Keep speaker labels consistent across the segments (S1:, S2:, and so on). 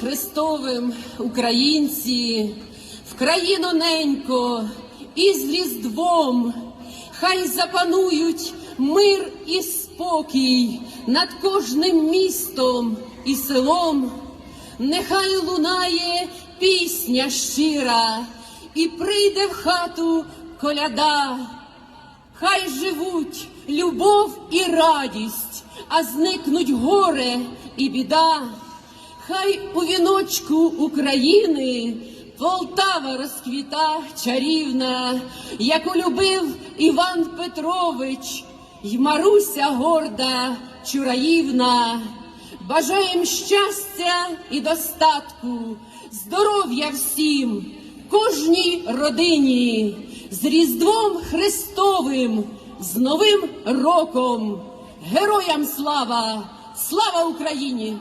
S1: Христовим, українці, в країну ненько і з Різдвом, хай запанують мир і спокій над кожним містом і селом. Нехай лунає пісня щира, і прийде в хату коляда. Хай живуть любов і радість, а зникнуть горе і біда. Хай у віночку України Полтава розквіта чарівна, яку любив Іван Петрович, й Маруся горда Чураївна. Бажаєм щастя і достатку, здоров'я всім, кожній родині, з Різдвом Христовим, з Новим роком. Героям слава! Слава Україні!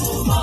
S2: Uma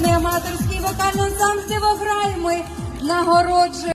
S2: народний аматорський вокальний ансамбль. Граємо. Нагороджуємо.